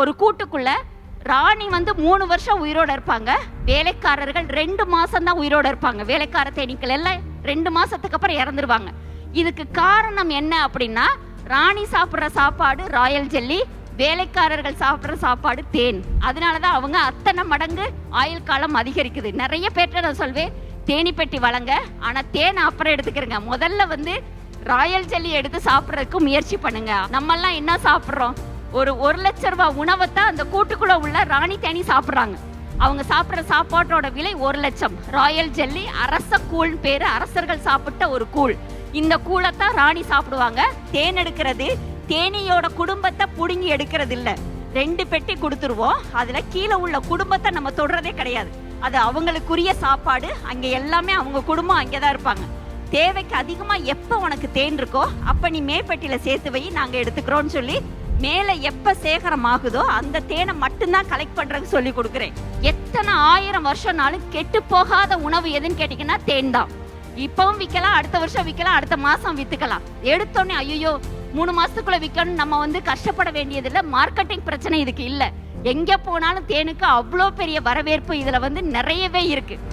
ஒரு கூட்டுக்குள்ள ராணி வந்து மூணு வருஷம் உயிரோட இருப்பாங்க. வேலைக்காரர்கள் ரெண்டு மாசம் தான் உயிரோட இருப்பாங்க. வேலைக்கார தேனீக்கள் எல்லாம் ரெண்டு மாசத்துக்கு அப்புறம் இறந்துருவாங்க. இதுக்கு காரணம் என்ன அப்படின்னா ராணி சாப்பிட்ற சாப்பாடு ராயல் ஜெல்லி வேலைக்காரர்கள் சாப்பிட்ற சாப்பாடு தேன். அதனால தான் அவங்க அத்தனை மடங்கு ஆயுள் காலம் அதிகரிக்குது. நிறைய பேர்கிட்ட நான் சொல்வேன் தேனி பெட்டி வழங்க ஆனா தேன் அப்புறம் எடுத்துக்கிறங்க. முதல்ல வந்து ராயல் ஜெல்லி எடுத்து சாப்பிட்றதுக்கு முயற்சி பண்ணுங்க. நம்மெல்லாம் என்ன சாப்பிட்றோம்? ஒரு ஒரு லட்ச ரூபாய் உணவை தான் அந்த கூட்டுக்குள்ள உள்ள ராணி தேனி சாப்பிட்றாங்க. அவங்க சாப்பிட்ற சாப்பாட்டோட விலை ஒரு லட்சம். ராயல் ஜெல்லி அரச கூழ்னு பேர் அரசர்கள் சாப்பிட்ட ஒரு கூழ். இந்த கூழைத்தான் ராணி சாப்பிடுவாங்க. தேன் எடுக்கிறது தேனியோட குடும்பத்தை புடுங்கி எடுக்கிறது இல்ல ரெண்டு பெட்டி கொடுத்துருவோம். அதுல கீழே உள்ள குடும்பத்தை நம்ம தொடுறதே கிடையாது. அது அவங்களுக்குரிய சாப்பாடு. அங்க எல்லாமே அவங்க குடும்பம் அங்கேதான் இருப்பாங்க. தேவைக்கு அதிகமா எப்ப உனக்கு தேன் இருக்கோ அப்ப நீ மேற்பெட்டியில சேர்த்து வை நாங்க எடுத்துக்கிறோம்னு சொல்லி மேலே எப்போ சேகரம் ஆகுதோ அந்த தேனை மட்டும்தான் கலெக்ட் பண்ணுறதுக்கு சொல்லி கொடுக்குறேன். எத்தனை ஆயிரம் வருஷம்னாலும் கெட்டு போகாத உணவு எதுன்னு கேட்டிங்கன்னா தேன் தான் இப்பவும் விற்கலாம் அடுத்த வருஷம் விற்கலாம் அடுத்த மாதம் விற்றுக்கலாம் எடுத்தோடனே ஐயோ மூணு மாதத்துக்குள்ளே விற்கணும் நம்ம வந்து கஷ்டப்பட வேண்டியதில்லை. மார்க்கெட்டிங் பிரச்சனை இதுக்கு இல்லை. எங்கே போனாலும் தேனுக்கு அவ்வளோ பெரிய வரவேற்பு இதில் வந்து நிறையவே இருக்குது